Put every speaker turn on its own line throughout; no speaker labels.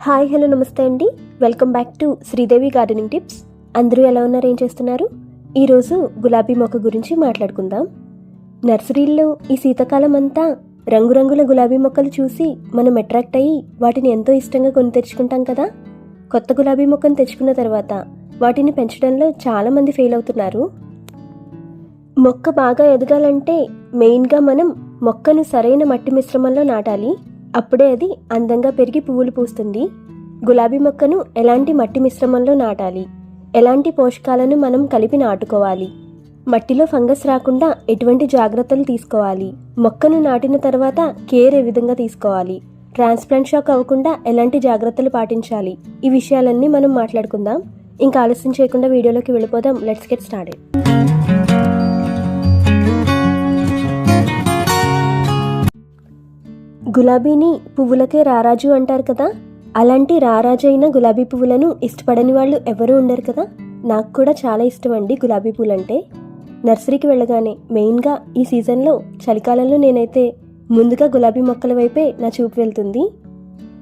Hi hello నమస్తే అండి. Welcome back to Sridevi gardening tips. అందరూ ఎలా ఉన్నారు? ఏం చేస్తున్నారు? ఈరోజు గులాబీ మొక్క గురించి మాట్లాడుకుందాం. నర్సరీల్లో ఈ శీతాకాలం అంతా రంగురంగుల గులాబీ మొక్కలు చూసి మనం అట్రాక్ట్ అయ్యి వాటిని ఎంతో ఇష్టంగా కొని తెచ్చుకుంటాం కదా? కొత్త గులాబీ మొక్కను తెచ్చుకున్న తర్వాత వాటిని పెంచడంలో చాలామంది ఫెయిల్ అవుతున్నారు. మొక్క బాగా ఎదగాలంటే మెయిన్గా మనం మొక్కను సరైన మట్టి మిశ్రమంలో నాటాలి. అప్పుడే అది అందంగా పెరిగి పువ్వులు పూస్తుంది. గులాబీ మొక్కను ఎలాంటి మట్టి మిశ్రమంలో నాటాలి? ఎలాంటి పోషకాలను మనం కలిపి నాటుకోవాలి? మట్టిలో ఫంగస్ రాకుండా ఎటువంటి జాగ్రత్తలు తీసుకోవాలి? మొక్కను నాటిన తర్వాత కేర్ ఏ విధంగా తీసుకోవాలి? ట్రాన్స్ప్లాంట్ షాక్ అవ్వకుండా ఎలాంటి జాగ్రత్తలు పాటించాలి? ఈ విషయాలన్నీ మనం మాట్లాడుకుందాం. ఇంకా ఆలస్యం చేయకుండా వీడియోలోకి వెళ్ళిపోదాం. Let's get started. గులాబీని పువ్వులకే రారాజు అంటారు కదా? అలాంటి రారాజు అయిన గులాబీ పువ్వులను ఇష్టపడని వాళ్ళు ఎవరూ ఉండరు కదా? నాకు కూడా చాలా ఇష్టం అండి గులాబీ పూలంటే. నర్సరీకి వెళ్ళగానే మెయిన్గా ఈ సీజన్లో చలికాలంలో నేనైతే ముందుగా గులాబీ మొక్కల వైపే నా చూపు వెళ్తుంది.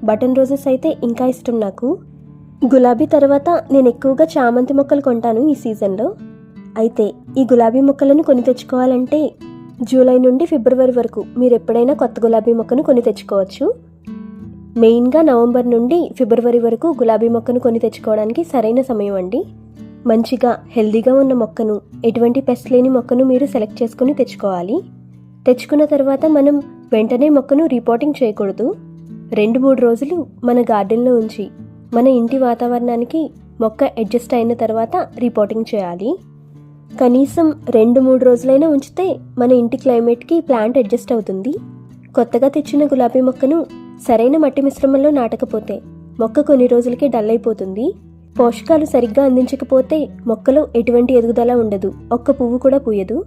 బటన్ రోజెస్ అయితే ఇంకా ఇష్టం నాకు. గులాబీ తర్వాత నేను ఎక్కువగా చామంతి మొక్కలు కొంటాను ఈ సీజన్లో. అయితే ఈ గులాబీ మొక్కలను కొని తెచ్చుకోవాలంటే జూలై నుండి ఫిబ్రవరి వరకు మీరు ఎప్పుడైనా కొత్త గులాబీ మొక్కను కొని తెచ్చుకోవచ్చు. మెయిన్గా నవంబర్ నుండి ఫిబ్రవరి వరకు గులాబీ మొక్కను కొని తెచ్చుకోవడానికి సరైన సమయం అండి. మంచిగా హెల్దీగా ఉన్న మొక్కను ఎటువంటి పెస్ట్ లేని మొక్కను మీరు సెలెక్ట్ చేసుకుని తెచ్చుకోవాలి. తెచ్చుకున్న తర్వాత మనం వెంటనే మొక్కను రిపోర్టింగ్ చేయకూడదు. రెండు మూడు రోజులు మన గార్డెన్లో ఉంచి మన ఇంటి వాతావరణానికి మొక్క అడ్జస్ట్ అయిన తర్వాత రిపోర్టింగ్ చేయాలి. కనీసం రెండు మూడు రోజులైనా ఉంచితే మన ఇంటి క్లైమేట్కి ప్లాంట్ అడ్జస్ట్ అవుతుంది. కొత్తగా తెచ్చిన గులాబీ మొక్కను సరైన మట్టి మిశ్రమంలో నాటకపోతే మొక్క కొన్ని రోజులకే డల్ అయిపోతుంది. పోషకాలు సరిగ్గా అందించకపోతే మొక్కలో ఎటువంటి ఎదుగుదల ఉండదు. ఒక్క పువ్వు కూడా పూయదు.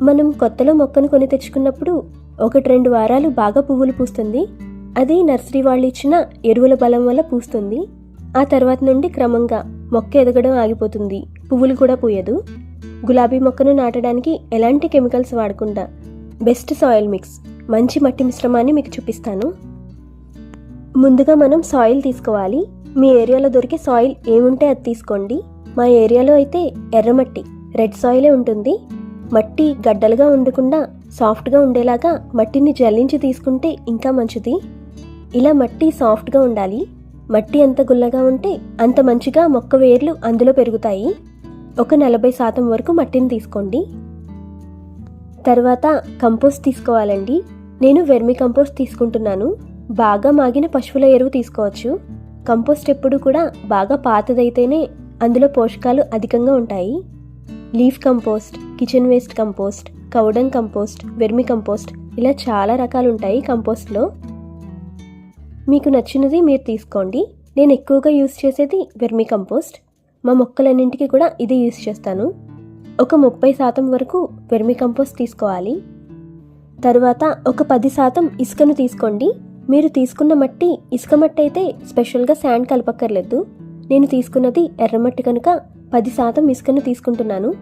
మనం కొత్తలో మొక్కను కొని తెచ్చుకున్నప్పుడు ఒకటి రెండు వారాలు బాగా పువ్వులు పూస్తుంది. అది నర్సరీ వాళ్ళు ఇచ్చిన ఎరువుల బలం వల్ల పూస్తుంది. ఆ తర్వాత నుండి క్రమంగా మొక్క ఎదగడం ఆగిపోతుంది. పువ్వులు కూడా పూయదు. గులాబీ మొక్కను నాటడానికి ఎలాంటి కెమికల్స్ వాడకుండా బెస్ట్ సాయిల్ మిక్స్ మంచి మట్టి మిశ్రమాన్ని మీకు చూపిస్తాను. ముందుగా మనం సాయిల్ తీసుకోవాలి. మీ ఏరియాలో దొరికే సాయిల్ ఏముంటే అది తీసుకోండి. మా ఏరియాలో అయితే ఎర్రమట్టి రెడ్ సాయిలే ఉంటుంది. మట్టి గడ్డలుగా ఉండకుండా సాఫ్ట్గా ఉండేలాగా మట్టిని జల్లించి తీసుకుంటే ఇంకా మంచిది. ఇలా మట్టి సాఫ్ట్గా ఉండాలి. మట్టి ఎంత గుల్లగా ఉంటే అంత మంచిగా మొక్క వేర్లు అందులో పెరుగుతాయి. ఒక నలభై శాతం వరకు మట్టిని తీసుకోండి. తర్వాత కంపోస్ట్ తీసుకోవాలండి. నేను వెర్మి కంపోస్ట్ తీసుకుంటున్నాను. బాగా మాగిన పశువుల ఎరువు తీసుకోవచ్చు. కంపోస్ట్ ఎప్పుడు కూడా బాగా పాతదైతేనే అందులో పోషకాలు అధికంగా ఉంటాయి. Leaf compost kitchen waste compost cow dung compost vermicompost ఇలా చాలా రకాలు ఉంటాయి కంపోస్ట్లో. మీకు నచ్చినది మీరు తీసుకోండి. నేను ఎక్కువగా యూస్ చేసేది వెర్మి కంపోస్ట్. మా మొక్కలన్నింటికి కూడా ఇది యూస్ చేస్తాను. ఒక ముప్పై శాతం వరకు వెర్మి కంపోస్ట్ తీసుకోవాలి. తర్వాత ఒక పది శాతం ఇసుకను తీసుకోండి. మీరు తీసుకున్న మట్టి ఇసుక మట్టి అయితే స్పెషల్గా శాండ్ కలపక్కర్లేదు. నేను తీసుకున్నది ఎర్రమట్టి కనుక పది శాతం ఇసుకను తీసుకుంటున్నాను.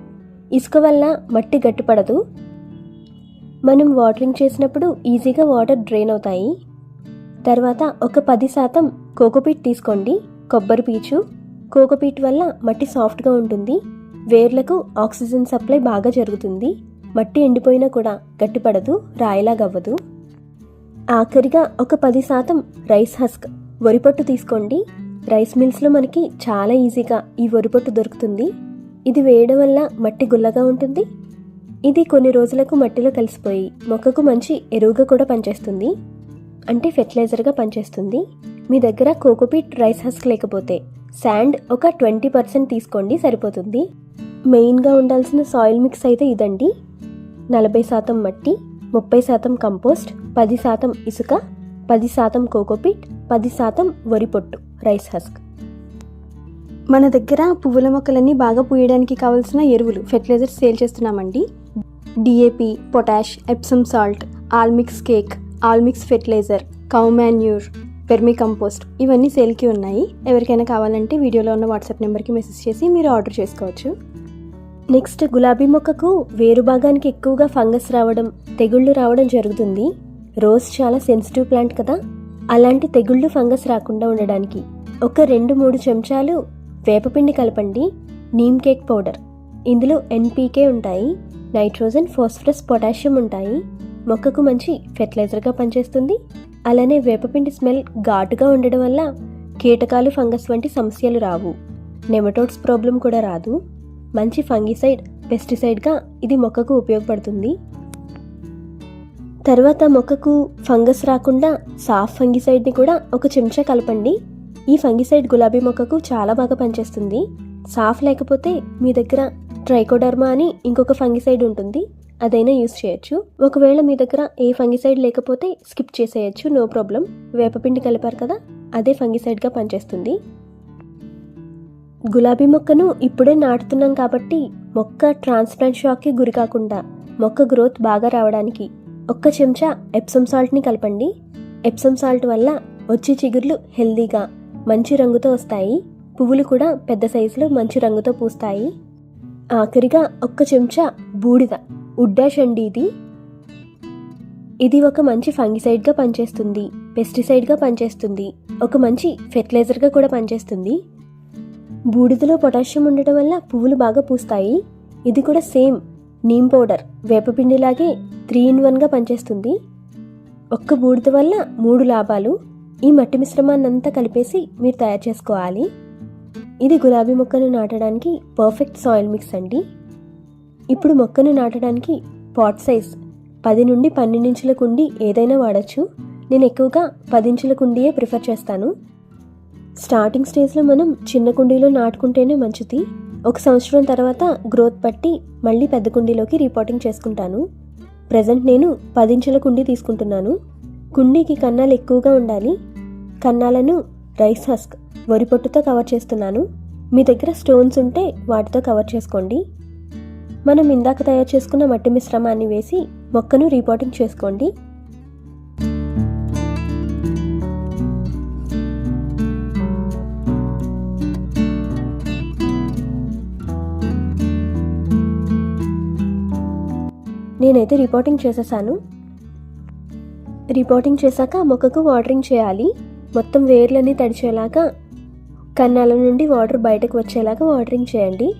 ఇసుక వల్ల మట్టి గట్టిపడదు. మనం వాటరింగ్ చేసినప్పుడు ఈజీగా వాటర్ డ్రైన్ అవుతాయి. తర్వాత ఒక పది శాతం కోకోపీట్ తీసుకోండి. కొబ్బరి పీచు. కోకోపీట్ వల్ల మట్టి సాఫ్ట్గా ఉంటుంది. వేర్లకు ఆక్సిజన్ సప్లై బాగా జరుగుతుంది. మట్టి ఎండిపోయినా కూడా గట్టిపడదు రాయిలాగవ్వదు. ఆఖరిగా ఒక పది శాతం రైస్ హస్క్ వరిపట్టు తీసుకోండి. రైస్ మిల్స్లో మనకి చాలా ఈజీగా ఈ వరిపట్టు దొరుకుతుంది. ఇది వేయడం వల్ల మట్టి గుల్లగా ఉంటుంది. ఇది కొన్ని రోజులకు మట్టిలో కలిసిపోయి మొక్కకు మంచి ఎరువుగా కూడా పనిచేస్తుంది. అంటే ఫెర్టిలైజర్గా పనిచేస్తుంది. మీ దగ్గర కోకోపీట్ రైస్ హస్క్ లేకపోతే శాండ్ ఒక ట్వంటీ పర్సెంట్ తీసుకోండి సరిపోతుంది. మెయిన్గా ఉండాల్సిన సాయిల్ మిక్స్ అయితే ఇదండి. నలభై శాతం మట్టి ముప్పై శాతం కంపోస్ట్ పది శాతం ఇసుక పది శాతం కోకోపిట్ పది శాతం వరి పొట్టు రైస్ హస్క్
మన దగ్గర పువ్వుల మొక్కలన్నీ బాగా పూయడానికి కావాల్సిన ఎరువులు ఫెర్టిలైజర్స్ సేల్ చేస్తున్నామండి. DAP potash Epsom salt all mix cake all mix fertiliser cow manure vermicompost ఇవన్నీ సేల్కి ఉన్నాయి. ఎవరికైనా కావాలంటే వీడియోలో ఉన్న వాట్సాప్ నెంబర్కి మెసేజ్ చేసి మీరు ఆర్డర్ చేసుకోవచ్చు.
నెక్స్ట్ గులాబీ మొక్కకు వేరు భాగానికి ఎక్కువగా ఫంగస్ రావడం తెగుళ్ళు రావడం జరుగుతుంది. రోజ్ చాలా సెన్సిటివ్ ప్లాంట్ కదా. అలాంటి తెగుళ్ళు ఫంగస్ రాకుండా ఉండడానికి ఒక రెండు మూడు చెంచాలు వేపపిండి కలపండి. Neem cake powder. ఇందులో ఎన్పీకే ఉంటాయి. నైట్రోజన్ ఫాస్ఫరస్ పొటాషియం ఉంటాయి. మొక్కకు మంచి ఫెర్టిలైజర్గా పనిచేస్తుంది. అలానే వేపపిండి స్మెల్ ఘాటుగా ఉండడం వల్ల కీటకాలు ఫంగస్ వంటి సమస్యలు రావు. నెమటోడ్స్ ప్రాబ్లం కూడా రాదు. మంచి ఫంగిసైడ్ పెస్టిసైడ్గా ఇది మొక్కకు ఉపయోగపడుతుంది. తర్వాత మొక్కకు ఫంగస్ రాకుండా సాఫ్ ఫంగిసైడ్ని కూడా ఒక చెంచా కలపండి. ఈ ఫంగిసైడ్ గులాబీ మొక్కకు చాలా బాగా పనిచేస్తుంది. సాఫ్ లేకపోతే మీ దగ్గర ట్రైకోడర్మా అని ఇంకొక ఫంగిసైడ్ ఉంటుంది. అదైనా యూస్ చేయొచ్చు. ఒకవేళ మీ దగ్గర ఏ ఫంగిసైడ్ లేకపోతే స్కిప్ చేసేయచ్చు నో ప్రాబ్లం. వేపపిండి కలిపారు కదా అదే ఫంగిసైడ్గా పనిచేస్తుంది. గులాబీ మొక్కను ఇప్పుడే నాటుతున్నాం కాబట్టి మొక్క ట్రాన్స్ప్లాంట్ షాక్కి గురి కాకుండా మొక్క గ్రోత్ బాగా రావడానికి ఒక్క చెంచా ఎప్సమ్ సాల్ట్ని కలపండి. ఎప్సమ్ సాల్ట్ వల్ల వచ్చే చిగుర్లు హెల్దీగా మంచి రంగుతో వస్తాయి. పువ్వులు కూడా పెద్ద సైజులో మంచి రంగుతో పూస్తాయి. ఆఖరిగా ఒక్క చెంచా బూడిద. ఉడ్డాష్ అండి ఇది ఇది ఒక మంచి ఫంగిసైడ్గా పనిచేస్తుంది పెస్టిసైడ్గా పనిచేస్తుంది ఒక మంచి ఫెర్టిలైజర్గా కూడా పనిచేస్తుంది. బూడిదలో పొటాషియం ఉండటం వల్ల పువ్వులు బాగా పూస్తాయి. ఇది కూడా సేమ్ నీమ్ పౌడర్ వేపపిండిలాగే త్రీ ఇన్ వన్గా పనిచేస్తుంది. ఒక్క బూడిద వల్ల మూడు లాభాలు. ఈ మట్టి మిశ్రమాన్నంతా కలిపేసి మీరు తయారు చేసుకోవాలి. ఇది గులాబీ మొక్కను నాటడానికి పర్ఫెక్ట్ సాయిల్ మిక్స్ అండి. ఇప్పుడు మొక్కను నాటడానికి పాట్ సైజ్ పది నుండి పన్నెండు ఇంచుల కుండీ ఏదైనా వాడచ్చు. నేను ఎక్కువగా పది ఇంచుల కుండీయే ప్రిఫర్ చేస్తాను. స్టార్టింగ్ స్టేజ్లో మనం చిన్న కుండీలో నాటుకుంటేనే మంచిది. ఒక సంవత్సరం తర్వాత గ్రోత్ బట్టి మళ్ళీ పెద్ద కుండీలోకి రిపోర్టింగ్ చేసుకుంటాను. ప్రజెంట్ నేను పదించుల కుండీ తీసుకుంటున్నాను. కుండీకి కన్నాలు ఎక్కువగా ఉండాలి. కన్నాలను రైస్ హస్క్ వరి పొట్టుతో కవర్ చేస్తున్నాను. మీ దగ్గర స్టోన్స్ ఉంటే వాటితో కవర్ చేసుకోండి. మనం ఇందాక తయారు చేసుకున్న మట్టి మిశ్రమాన్ని వేసి మొక్కను రిపోర్టింగ్ చేసుకోండి. నేనైతే రిపోర్టింగ్ చేసేసాను. రిపోర్టింగ్ చేశాక మొక్కకు వాటరింగ్ చేయాలి. మొత్తం వేర్లన్నీ తడిచేలాగా కన్నాల నుండి వాటర్ బయటకు వచ్చేలాగా వాటరింగ్ చేయండి.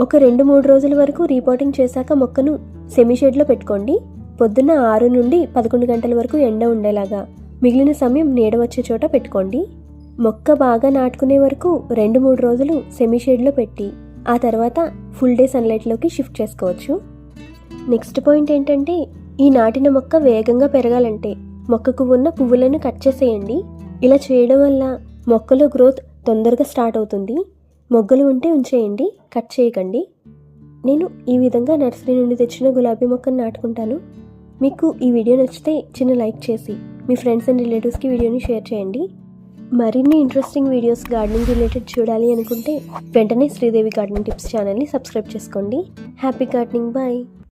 ఒక రెండు మూడు రోజుల వరకు రిపోర్టింగ్ చేశాక మొక్కను సెమీ షేడ్లో పెట్టుకోండి. పొద్దున్న ఆరు నుండి పదకొండు గంటల వరకు ఎండ ఉండేలాగా. మిగిలిన సమయం నీడ వచ్చే చోట పెట్టుకోండి. మొక్క బాగా నాటుకునే వరకు రెండు మూడు రోజులు సెమీషేడ్లో పెట్టి ఆ తర్వాత ఫుల్ డే సన్లైట్లోకి షిఫ్ట్ చేసుకోవచ్చు. నెక్స్ట్ పాయింట్ ఏంటంటే ఈ నాటిన మొక్క వేగంగా పెరగాలంటే మొక్కకు ఉన్న పువ్వులను కట్ చేసేయండి. ఇలా చేయడం వల్ల మొక్కలో గ్రోత్ తొందరగా స్టార్ట్ అవుతుంది. మొగ్గలు ఉంటే ఉంచేయండి కట్ చేయకండి. నేను ఈ విధంగా నర్సరీ నుండి తెచ్చిన గులాబీ మొక్కను నాటుకుంటాను. మీకు ఈ వీడియో నచ్చితే చిన్న లైక్ చేసి మీ ఫ్రెండ్స్ అండ్ రిలేటివ్స్కి వీడియోని షేర్ చేయండి. మరిన్ని ఇంట్రెస్టింగ్ వీడియోస్ గార్డెనింగ్ రిలేటెడ్ చూడాలి అనుకుంటే వెంటనే శ్రీదేవి గార్డెనింగ్ టిప్స్ ఛానల్ని సబ్స్క్రైబ్ చేసుకోండి. Happy gardening bye!